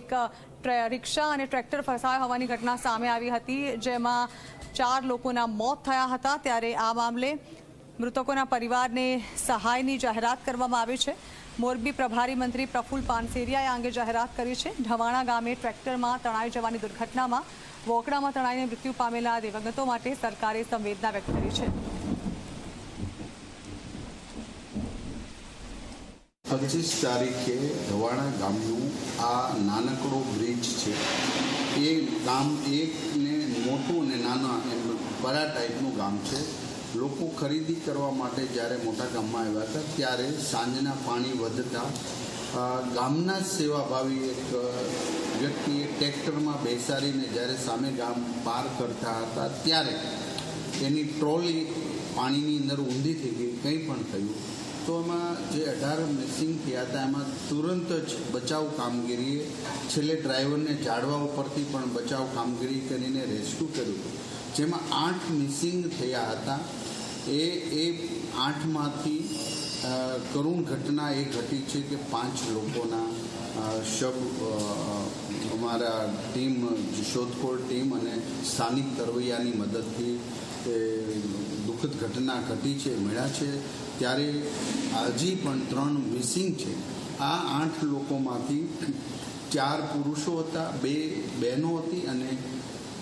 એક રિક્ષા અને ટ્રેક્ટર ફસાયા હોવાની ઘટના સામે આવી હતી, જેમાં ચાર લોકોના મોત થયા હતા. ત્યારે આ મામલે મૃતકોના પરિવારને સહાયની જાહેરાત કરવામાં આવી છે. મોરબી પ્રભારી મંત્રી પ્રફુલ પાનસેરિયાએ આ અંગે જાહેરાત કરી છે. ઢવાણા ગામે ટ્રેક્ટરમાં તણાઈ જવાની દુર્ઘટનામાં વોકડામાં તણાઈને મૃત્યુ પામેલા દિવંગતો માટે સરકારે સંવેદના વ્યક્ત કરી છે. પચીસ તારીખે ધવાણા ગામનું આ નાનકડો બ્રિજ છે. એ ગામ એકને મોટું ને નાના એમ બરા ટાઈપનું ગામ છે. લોકો ખરીદી કરવા માટે જ્યારે મોટા ગામમાં આવ્યા હતા, ત્યારે સાંજના પાણી વધતા ગામના સેવાભાવી એક વ્યક્તિએ ટ્રેક્ટરમાં બેસાડીને જ્યારે સામે ગામ પાર કરતા હતા, ત્યારે એની ટ્રોલી પાણીની અંદર ઊંધી થઈ ગઈ, કંઈ પણ થયું. તો એમાં જે અઢાર મિસિંગ થયા હતા, એમાં તુરંત જ બચાવ કામગીરીએ છેલ્લે ડ્રાઈવરને જાળવા ઉપરથી પણ બચાવ કામગીરી કરીને રેસ્ક્યુ કર્યું જેમાં આઠ મિસિંગ થયા હતા. એ એ આઠમાંથી કરુણ ઘટના એ ઘટી છે કે પાંચ લોકોના શબ અમારા ટીમ, શોધખોળ ટીમ અને સ્થાનિક તરવૈયાની મદદથી એ દુઃખદ ઘટના ઘટી છે, મળ્યા છે. ત્યારે હજી પણ ત્રણ મિસિંગ છે. આ આઠ લોકોમાંથી ચાર પુરુષો હતા, બે બહેનો હતી અને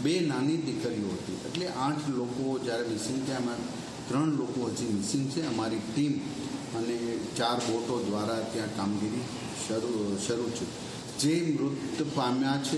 બે નાની દીકરીઓ હતી. એટલે આઠ લોકો જ્યારે મિસિંગ થયા, એમાં ત્રણ લોકો હજી મિસિંગ છે. અમારી ટીમ ચાર બોટો દ્વારા ત્યાં કામગીરી શરૂ શરૂ છે. જે મૃત પામ્યા છે